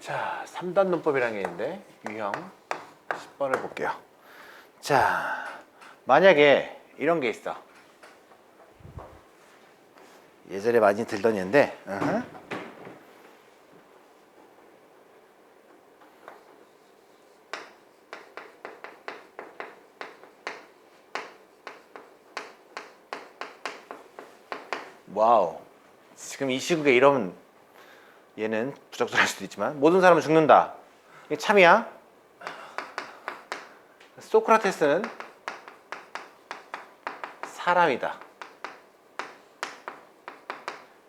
자, 3단 문법이라는 게 있는데 유형 10번을 볼게요. 자, 만약에 이런 게 있어. 예전에 많이 들던 얘인데. 와우. 지금 이 시국에 이런 얘는 부적절할 수도 있지만 모든 사람은 죽는다. 이게 참이야. 소크라테스는 사람이다.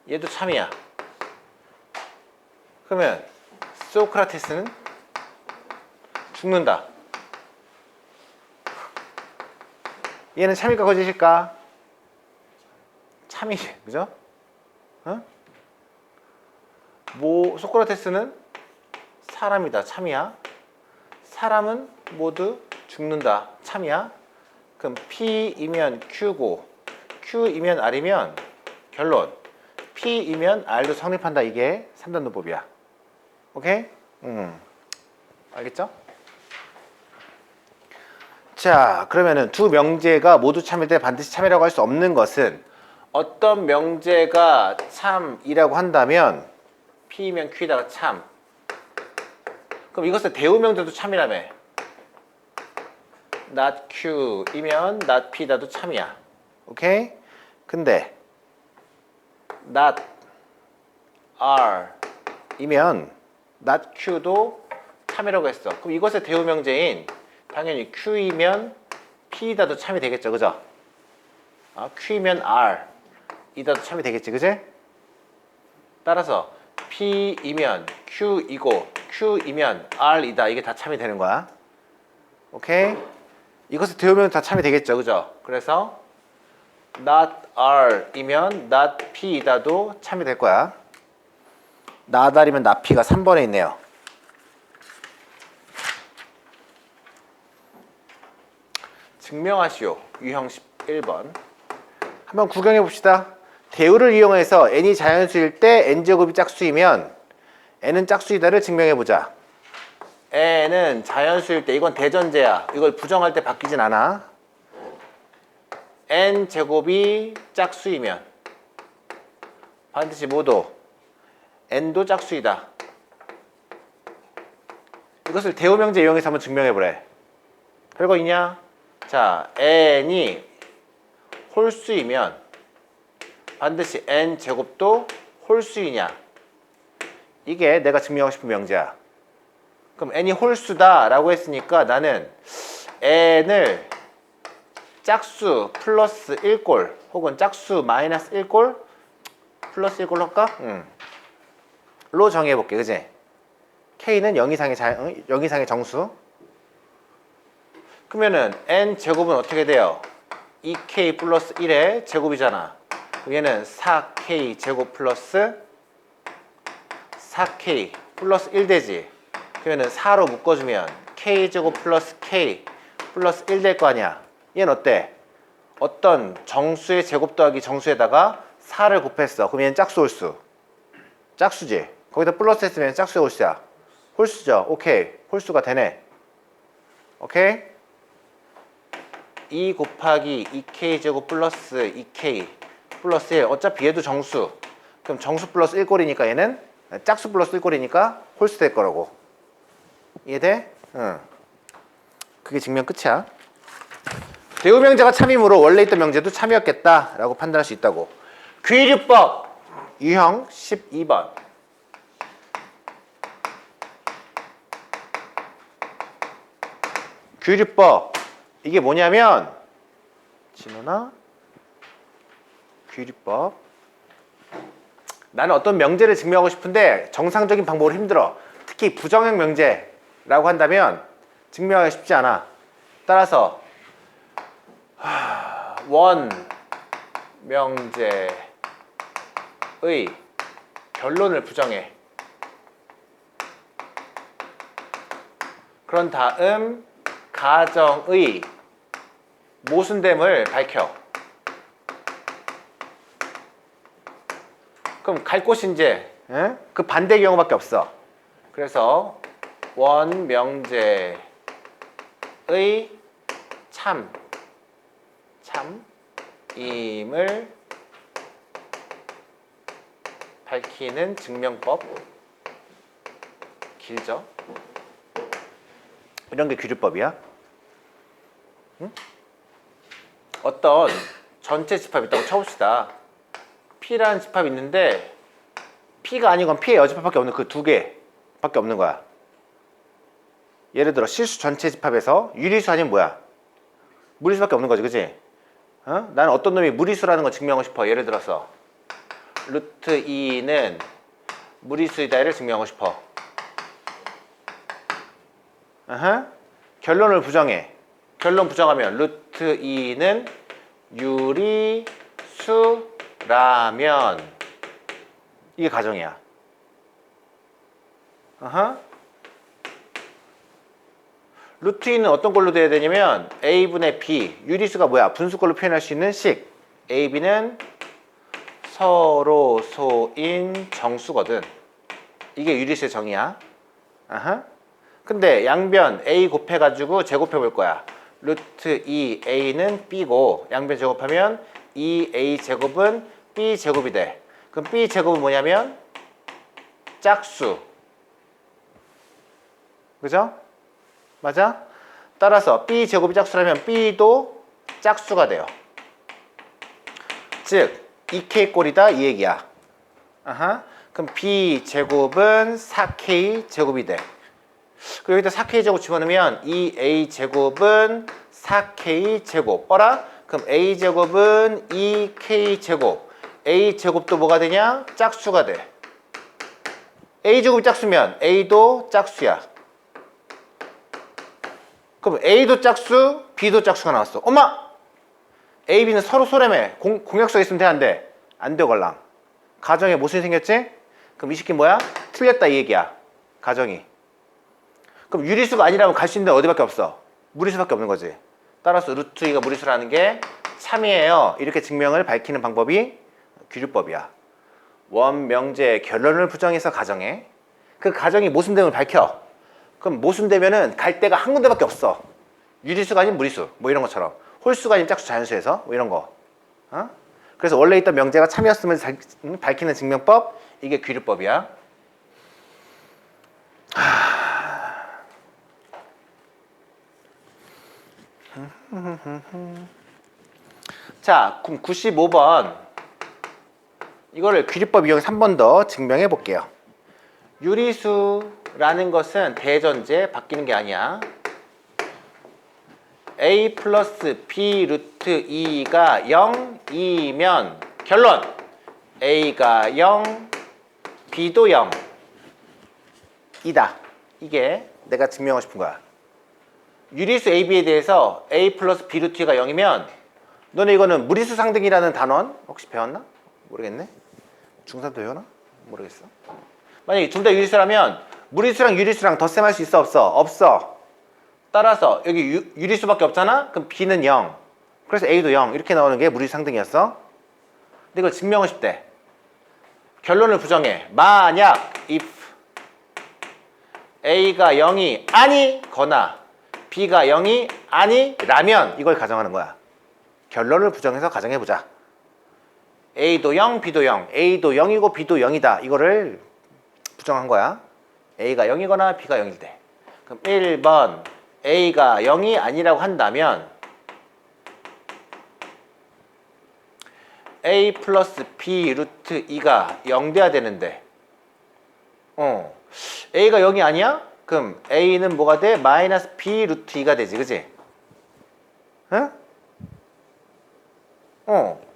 얘도 참이야. 그러면 소크라테스는 죽는다. 얘는 참일까 거짓일까? 참이지, 그죠? 어? 뭐 소크라테스는 사람이다, 참이야. 사람은 모두 죽는다, 참이야. 그럼 P이면 Q고 Q이면 R이면 결론 P이면 R도 성립한다. 이게 3단 논법이야. 오케이? 음. 알겠죠? 자, 그러면은 두 명제가 모두 참일 때 반드시 참이라고 할 수 없는 것은 어떤 명제가 참이라고 한다면 P이면 Q에다가 참. 그럼 이것을 대우 명제도 참이라며. not Q이면 not P다도 참이야. 오케이? 근데 not R이면 not Q도 참이라고 했어. 그럼 이것의 대우 명제인 당연히 Q이면 P다도 참이 되겠죠. 그죠? 아, Q이면 R 이다도 참이 되겠지. 그지? 따라서 P이면 Q이고 Q이면 R이다. 이게 다 참이 되는 거야. 오케이? 이것을 대우면 다 참이 되겠죠. 그죠? 그래서 not R이면 not P이다도 참이 될 거야. R이면 not P가 3번에 있네요. 증명하시오. 유형 11번. 한번 구경해 봅시다. 대우를 이용해서 n이 자연수일 때 n제곱이 짝수이면 n은 짝수이다를 증명해 보자. n은 자연수일 때 이건 대전제야. 이걸 부정할 때 바뀌진 않아. n 제곱이 짝수이면 반드시 모두 n도 짝수이다. 이것을 대우명제 이용해서 한번 증명해 보래. 별거 있냐? 자, n이 홀수이면 반드시 n 제곱도 홀수이냐? 이게 내가 증명하고 싶은 명제야. 그럼 n이 홀수다라고 했으니까 나는 n을 짝수 플러스 1꼴 혹은 짝수 마이너스 1꼴 플러스 1꼴로 할까? 응. 로 정해볼게, 그지? k는 0 이상의, 자, 0 이상의 정수. 그러면은 n 제곱은 어떻게 돼요? 2k 플러스 1의 제곱이잖아. 얘는 4k 제곱 플러스 4k 플러스 1 되지. 그러면은 4로 묶어주면 k 제곱 플러스 k 플러스 1 될 거 아니야. 얘는 어때? 어떤 정수의 제곱 더하기 정수에다가 4를 곱했어. 그럼 얘는 짝수 홀수. 짝수지. 거기다 플러스 했으면 짝수의 홀수야. 홀수죠. 오케이. 홀수가 되네. 오케이? 2 곱하기 2k 제곱 플러스 2k 플러스 1 어차피 얘도 정수. 그럼 정수 플러스 1꼴이니까 얘는 짝수 플러스 1꼴이니까 홀수 될 거라고. 이해돼? 응. 그게 증명 끝이야. 대우 명제가 참이므로 원래 있던 명제도 참이었겠다 라고 판단할 수 있다고. 귀류법. 유형 12번. 귀류법. 이게 뭐냐면 진호나 귀리법. 나는 어떤 명제를 증명하고 싶은데 정상적인 방법으로 힘들어. 특히 부정형 명제라고 한다면 증명하기 쉽지 않아. 따라서 하, 원 명제의 결론을 부정해. 그런 다음 가정의 모순됨을 밝혀. 그럼 갈 곳이 이제 예? 그 반대 경우밖에 없어. 그래서 원명제의 참 참임을 밝히는 증명법 길죠? 이런 게 규律법이야. 응? 어떤 전체 집합이 있다고 쳐봅시다. P라는 집합이 있는데 P가 아닌 건 P의 여집합밖에 없는 그 두 개밖에 없는 거야. 예를 들어 실수 전체 집합에서 유리수 아니면 뭐야? 무리수밖에 없는 거지, 그지? 어? 나는 어떤 놈이 무리수라는 걸 증명하고 싶어. 예를 들어서 루트 2는 무리수이다를 증명하고 싶어. 아하. 결론을 부정해. 결론 부정하면 루트 2는 유리수 라면 이게 가정이야. 아하. 루트 2는 어떤 걸로 돼야 되냐면 a분의 b 유리수가 뭐야? 분수꼴로 표현할 수 있는 식 a, b는 서로 소인 정수거든. 이게 유리수의 정의야. 아하. 근데 양변 a 곱해가지고 제곱해 볼 거야. 루트 2a는 b고 양변 제곱하면 2a 제곱은 b 제곱이 돼. 그럼 b 제곱은 뭐냐면 짝수. 그죠? 맞아? 따라서 b 제곱이 짝수라면 b도 짝수가 돼요. 즉 2k 꼴이다 이 얘기야. 아하. 그럼 b 제곱은 4k 제곱이 돼. 그리고 여기다 4k 제곱 집어넣으면 2a 제곱은 4k 제곱. 어라? 그럼 a 제곱은 2k 제곱. A 제곱도 뭐가 되냐? 짝수가 돼. a 제곱이 짝수면 a도 짝수야. 그럼 A도 짝수, B도 짝수가 나왔어. 엄마! A, B는 서로 소래매. 공, 공약수가 있으면 돼, 안 돼? 안 돼, 걸랑. 가정에 무슨 생겼지? 그럼 이 새끼 뭐야? 틀렸다, 이 얘기야. 가정이. 그럼 유리수가 아니라면 갈 수 있는 데 어디밖에 없어? 무리수밖에 없는 거지. 따라서 루트 2가 무리수라는 게 참이에요. 이렇게 증명을 밝히는 방법이 규律법이야. 원명제의 결론을 부정해서 가정해. 그 가정이 모순됨을 밝혀. 그럼 모순되면은 갈 데가 한 군데밖에 없어. 유리수가 아닌 무리수, 뭐 이런 것처럼. 홀수가 아닌 짝수 자연수에서 뭐 이런 거. 어? 그래서 원래 있던 명제가 참이었으면 잘- 음, 밝히는 증명법 이게 규律법이야. 자, 그럼 95번 이거를 규律법 이용해서 한 번 더 증명해 볼게요. 유리수라는 것은 대전제 바뀌는 게 아니야. a 플러스 b 루트 2가 0이면 결론 a가 0, b도 0 이다. 이게 내가 증명하고 싶은 거야. 유리수 AB에 대해서 A 플러스 B 루트 2가 0이면 너네 이거는 무리수 상등이라는 단원 혹시 배웠나? 모르겠네. 중3 때 배웠나? 모르겠어. 만약에 둘 다 유리수라면 무리수랑 유리수랑 덧셈할 수 있어 없어? 없어. 따라서 여기 유, 유리수밖에 없잖아? 그럼 B는 0. 그래서 A도 0. 이렇게 나오는 게 무리수 상등이었어. 근데 이걸 증명을 싶대. 결론을 부정해. 만약 if A가 0이 아니거나 B가 0이 아니라면 이걸 가정하는 거야. 결론을 부정해서 가정해 보자. A도 0, B도 0. A도 0이고 B도 0이다. 이거를 부정한 거야. A가 0이거나 B가 0일 때. 그럼 1번 A가 0이 아니라고 한다면 A 플러스 B 루트 2가 0 돼야 되는데 어 A가 0이 아니야? 그럼 A는 뭐가 돼? 마이너스 B 루트 2가 되지 그지? 응? 어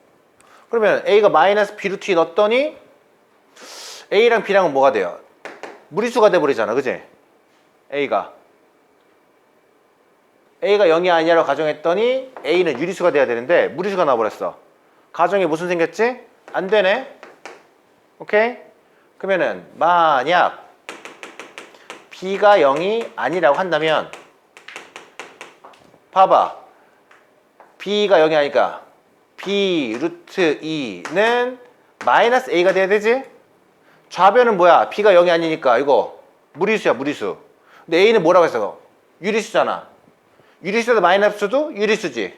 그러면 A가 마이너스 B 루트 2 넣었더니 A랑 B랑은 뭐가 돼요? 무리수가 돼버리잖아 그지? A가 A가 0이 아니라고 가정했더니 A는 유리수가 돼야 되는데 무리수가 나와버렸어 가정이 무슨 생겼지? 안 되네 오케이? 그러면은 만약 B가 0이 아니라고 한다면 봐봐 B가 0이 아니까 B 루트 2는 마이너스 A가 돼야 되지? 좌변은 뭐야? B가 0이 아니니까 이거 무리수야 무리수. 근데 A는 뭐라고 했어? 유리수잖아. 유리수도 마이너스도 유리수지.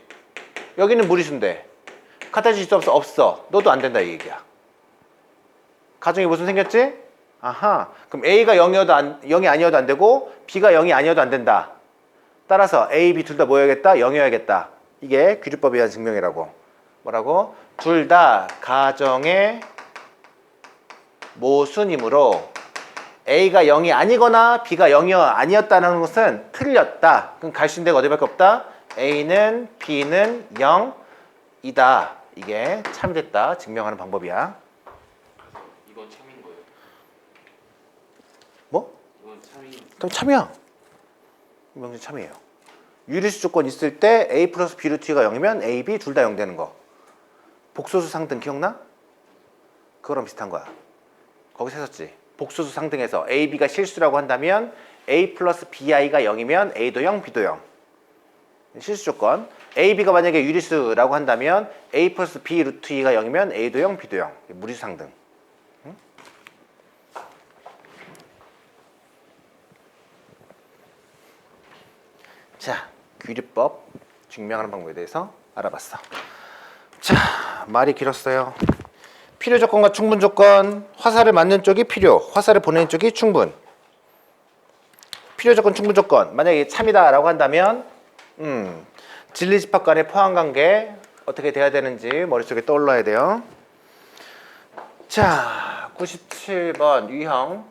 여기는 무리수인데 같아질 수 없어 없어. 너도 안 된다 이 얘기야. 가정이 무슨 생겼지? 아하. 그럼 A가 0이어도 안, 0이 아니어도 안 되고 B가 0이 아니어도 안 된다. 따라서 A, B 둘다 뭐여야겠다? 0이어야겠다. 이게 규律법에 의한 증명이라고. 뭐라고? 둘 다 가정의 모순이므로 A가 0이 아니거나 B가 0이 아니었다는 것은 틀렸다. 그럼 갈 수 있는 데가 어디밖에 없다? A는 B는 0이다. 이게 참됐다. 증명하는 방법이야. 이건 참인 거예요. 뭐? 이건 참인. 그럼 참이야. 명중 참이에요. 유리수 조건 있을 때 A 플러스 B 루트 2가 0이면 A, B 둘 다 0 되는 거. 복소수 상등 기억나? 그거랑 비슷한 거야. 거기서 했었지. 복소수 상등에서 A, B가 실수라고 한다면 A 플러스 BI가 0이면 A도 0, B도 0. 실수 조건. A, B가 만약에 유리수라고 한다면 A 플러스 B 루트 2가 0이면 A도 0, B도 0. 무리수 상등. 자, 규律법 증명하는 방법에 대해서 알아봤어. 자, 말이 길었어요. 필요 조건과 충분 조건, 화살을 맞는 쪽이 필요, 화살을 보내는 쪽이 충분. 필요 조건, 충분 조건. 만약에 참이다라고 한다면, 음, 진리 집합 간의 포함 관계 어떻게 돼야 되는지 머릿속에 떠올라야 돼요. 자, 97번 유형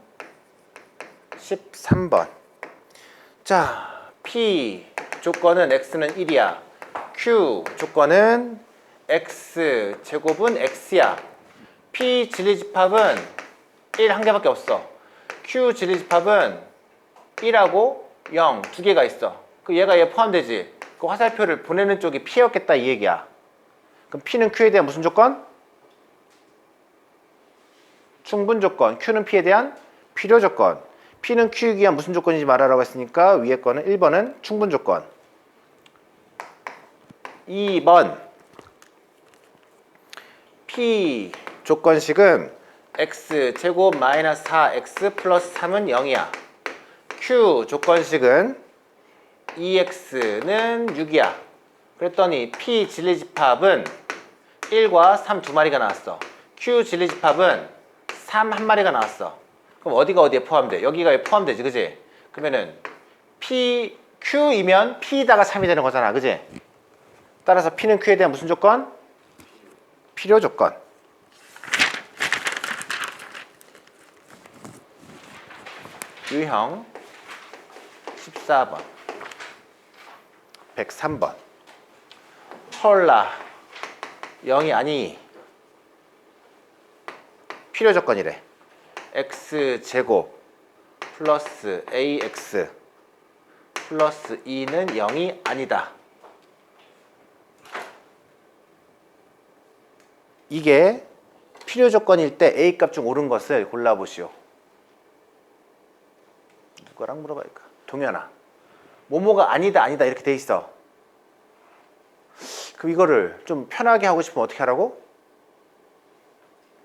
13번. 자, P 조건은 x는 1이야. Q 조건은 x 제곱은 x야. P 진리집합은 1 한 개밖에 없어. Q 진리집합은 1하고 0 두 개가 있어. 그 얘가 얘 포함되지. 그 화살표를 보내는 쪽이 P였겠다 이 얘기야. 그럼 P는 Q에 대한 무슨 조건? 충분 조건. Q는 P에 대한 필요 조건. P는 Q이기 위한 무슨 조건인지 말하라고 했으니까 위에 거는 1번은 충분 조건. 2번 P 조건식은 x 제곱 마이너스 4x 플러스 3은 0이야. Q 조건식은 2x는 6이야. 그랬더니 P 진리집합은 1과 3 두 마리가 나왔어. Q 진리집합은 3 한 마리가 나왔어. 그럼 어디가 어디에 포함돼? 여기가 포함되지, 그지? 그러면은 P, Q이면 P다가 3이 되는 거잖아, 그지? 따라서 P는 Q에 대한 무슨 조건? 필요 조건. 유형 14번. 103번. 헐라. 0이 아니. 필요 조건이래. X 제곱 플러스 ax 플러스 2는 0이 아니다 이게 필요 조건일 때 a 값 중 옳은 것을 골라보시오. 누구랑 물어봐야까 동현아. 모모가 아니다 아니다 이렇게 돼 있어. 그럼 이거를 좀 편하게 하고 싶으면 어떻게 하라고?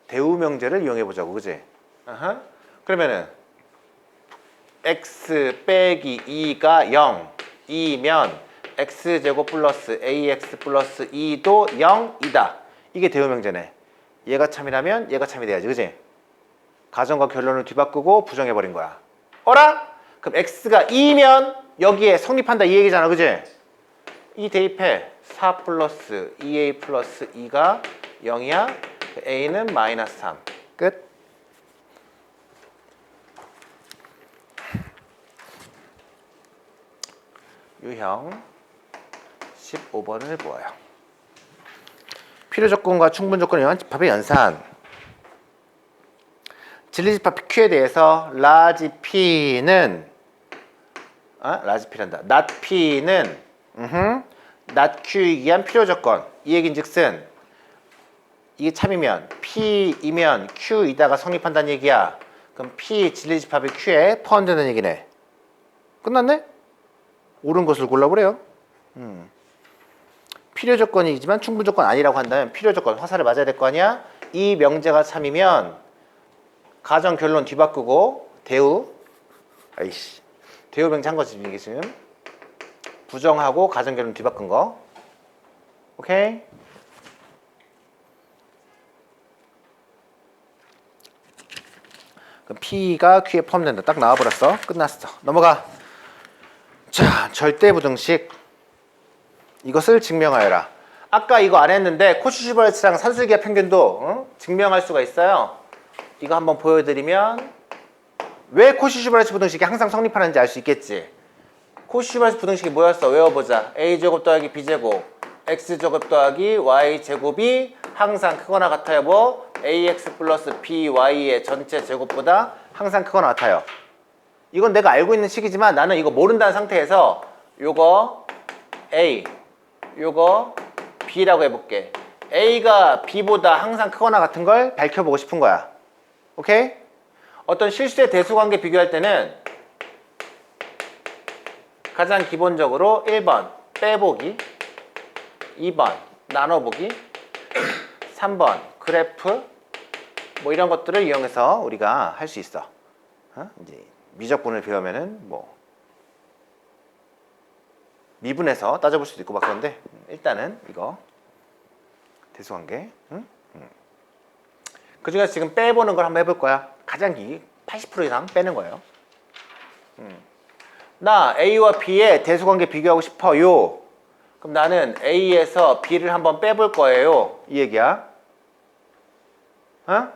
대우 명제를 이용해 보자고 그지? 그러면은 x 빼기 2가 0 2면 x 제곱 플러스 ax 플러스 2도 0이다 이게 대우 명제네 얘가 참이라면 얘가 참이 돼야지 그지? 가정과 결론을 뒤바꾸고 부정해 버린 거야 어라? 그럼 x가 2면 여기에 성립한다 이 얘기잖아 그지? 이 대입해 4 플러스 2a 플러스 2가 0이야 a는 마이너스 3 끝. 유형 15번을 보아요. 필요 조건과 충분 조건을 이용한 집합의 연산. 진리 집합 Q에 대해서 라지 P는 아, 라지 P란다. not P는 음흠, not Q이기 위한 필요 조건. 이 얘긴즉슨 이게 참이면 P이면 Q이다가 성립한다는 얘기야. 그럼 P 진리 집합이 Q에 포함되는 얘기네. 끝났네? 옳은 것을 골라보래요. 음. 필요 조건이지만 충분 조건 아니라고 한다면 필요 조건 화살을 맞아야 될 거 아니야? 이 명제가 참이면 가정 결론 뒤바꾸고 대우 아이씨. 대우 명제 한 거지 이게 지금. 부정하고 가정결혼 뒤바꾼 거. 오케이? 그럼 P가 Q에 포함된다. 딱 나와버렸어. 끝났어. 넘어가. 자, 절대부등식. 이것을 증명하여라. 아까 이거 안 했는데 코시슈바르츠랑 산술기압 평균도 어? 증명할 수가 있어요. 이거 한번 보여드리면 왜 코시슈바르츠 부등식이 항상 성립하는지 알 수 있겠지. 코시슈바르츠 부등식이 뭐였어? 외워보자. a제곱 더하기 b제곱 x제곱 더하기 y제곱이 항상 크거나 같아요. 뭐? ax 플러스 by의 전체 제곱보다 항상 크거나 같아요. 이건 내가 알고 있는 식이지만 나는 이거 모른다는 상태에서 요거 a 요거 b라고 해볼게. a가 b보다 항상 크거나 같은 걸 밝혀보고 싶은 거야. 오케이? 어떤 실수의 대수관계 비교할 때는 가장 기본적으로 1번 빼보기 2번 나눠보기 3번 그래프 뭐 이런 것들을 이용해서 우리가 할 수 있어. 어? 이제 미적분을 배우면은 뭐 미분해서 따져볼 수도 있고 막 그런데 일단은 이거 대수관계. 응? 응. 그 중에서 지금 빼보는 걸 한번 해볼 거야. 가장 기 80% 이상 빼는 거예요. 음. 나 A와 B의 대수관계 비교하고 싶어요. 그럼 나는 A에서 B를 한번 빼볼 거예요. 이 얘기야. 어?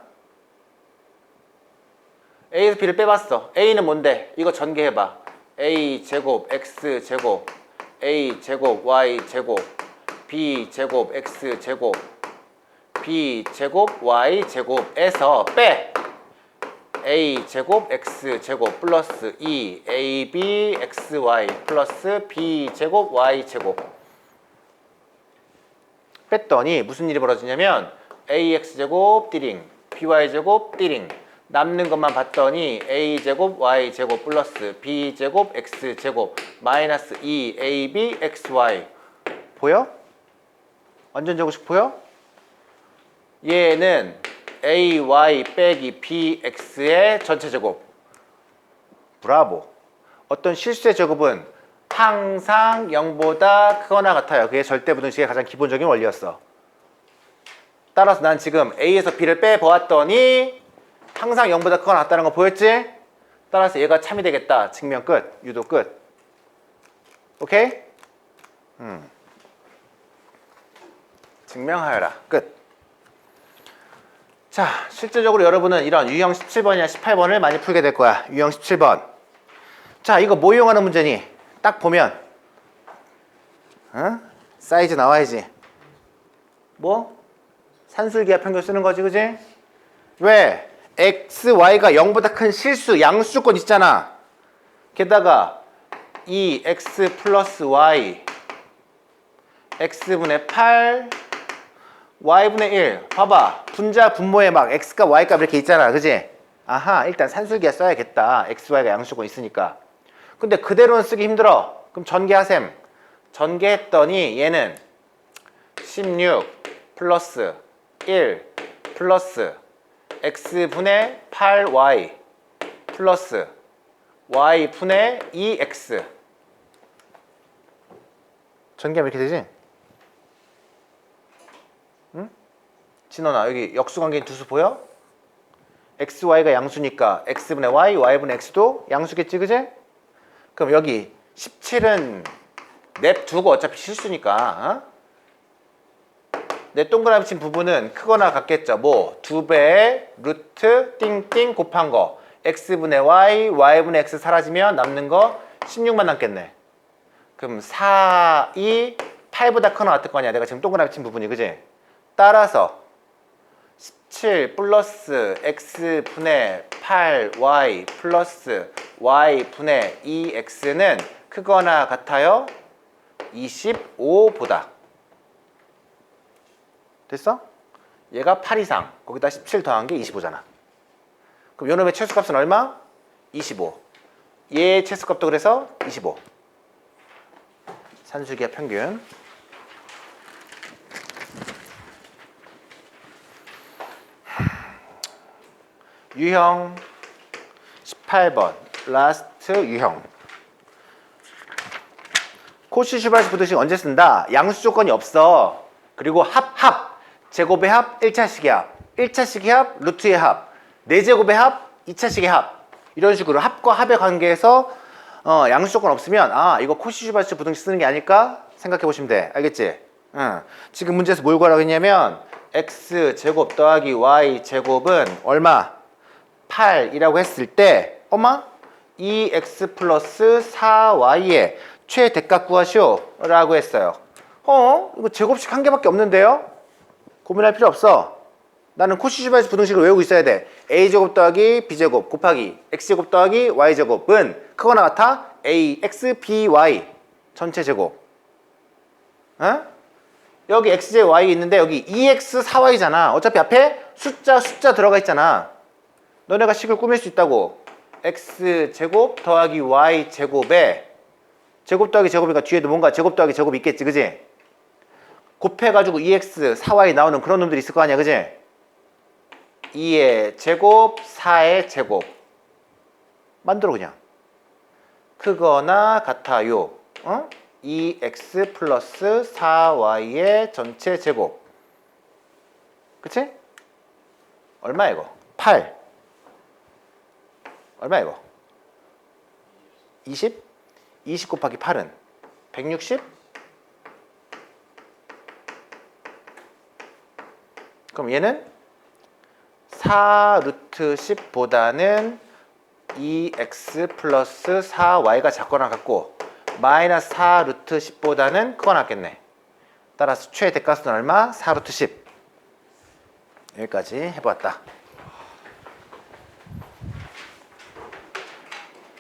A에서 B를 빼봤어. A는 뭔데? 이거 전개해봐. A 제곱 X 제곱 A 제곱 Y 제곱 B 제곱 X 제곱 B 제곱 Y 제곱에서 빼. A 제곱 X 제곱 플러스 2 AB XY 플러스 B 제곱 Y 제곱. 뺐더니 무슨 일이 벌어지냐면 AX 제곱 띠링 BY 제곱 띠링. 남는 것만 봤더니 A 제곱 Y 제곱 플러스 B 제곱 X 제곱 마이너스 2 AB XY 보여? 완전 제곱식 보여? 얘는 AY 빼기 BX의 전체 제곱. 브라보. 어떤 실수의 제곱은 항상 0보다 크거나 같아요. 그게 절대부등식의 가장 기본적인 원리였어. 따라서 난 지금 A에서 B를 빼보았더니 항상 0보다 크거나 같다는 거 보였지? 따라서 얘가 참이 되겠다. 증명 끝. 유도 끝. 오케이? 음. 증명하여라. 끝. 자, 실제적으로 여러분은 이런 유형 17번이나 18번을 많이 풀게 될 거야. 유형 17번. 자, 이거 뭐 이용하는 문제니? 딱 보면 어? 사이즈 나와야지. 뭐? 산술기압 평균 쓰는 거지, 그지? 왜? x, y가 0보다 큰 실수, 양수조건 있잖아. 게다가 2x 플러스 y x분의 8 y분의 1 봐봐. 분자 분모에 막 x가 y값 이렇게 있잖아. 그지? 아하 일단 산술기에 써야겠다. x, y가 양수조건 있으니까. 근데 그대로는 쓰기 힘들어. 그럼 전개하셈. 전개했더니 얘는 16 플러스 1 플러스 x분의 8y 플러스 y분의 2x 전개하면 이렇게 되지? 진원아 여기 역수관계인 두수 보여? x, y가 양수니까 x분의 y, y분의 x도 양수겠지 그제? 그럼 여기 17은 냅 두고 어차피 실수니까 어? 내 동그라미 친 부분은 크거나 같겠죠 뭐 두 배의 루트 띵띵 곱한 거 x분의 y, y분의 x 사라지면 남는 거 16만 남겠네 그럼 4, 2, 8보다 크거나 같을 거 아니야 내가 지금 동그라미 친 부분이 그지? 따라서 17 플러스 x분의 8y 플러스 y분의 2x는 크거나 같아요? 25보다 됐어? 얘가 8 이상 거기다 17 더한 게 25잖아 그럼 요놈의 최소값은 얼마? 25 얘의 최소값도 그래서 25 산술기압 평균 유형 18번 라스트 유형. 코시 슈발츠 부등식 언제 쓴다? 양수 조건이 없어. 그리고 합, 합. 제곱의 합, 1차식의 합. 1차식의 합, 루트의 합. 4제곱의 합, 2차식의 합. 이런 식으로 합과 합의 관계에서 어, 양수 조건 없으면 아 이거 코시 슈발츠 부등식 쓰는 게 아닐까 생각해 보시면 돼. 알겠지? 응. 지금 문제에서 뭘 구하라고 했냐면 x 제곱 더하기 y 제곱은 얼마? 8이라고 했을 때 엄마 2x 플러스 4y의 최대값 구하시오 라고 했어요 어? 이거 제곱식 한 개밖에 없는데요? 고민할 필요 없어 나는 코시시바이스 부등식을 외우고 있어야 돼. A제곱 더하기 b제곱 곱하기 x제곱 더하기 y제곱은 크거나 같아? Ax by 전체 제곱. 어? 여기 xj y 있는데 여기 2x 4y잖아. 어차피 앞에 숫자 숫자 들어가 있잖아. 너네가 식을 꾸밀 수 있다고. X 제곱 더하기 y 제곱에 제곱 더하기 제곱이니까 뒤에도 뭔가 제곱 더하기 제곱이 있겠지 그지? 곱해가지고 2x 4y 나오는 그런 놈들이 있을 거 아니야 그지 2의 제곱 4의 제곱 만들어 그냥 크거나 같아요 어? 2x 플러스 4y의 전체 제곱 그치? 얼마 이거? 8 얼마 이거? 20? 20 곱하기 8은 160? 그럼 얘는 4 루트 10보다는 2x 플러스 4y가 작거나 같고 마이너스 4 루트 10보다는 크거나 같겠네. 따라서 최대값은 얼마? 4 루트 10. 여기까지 해보았다.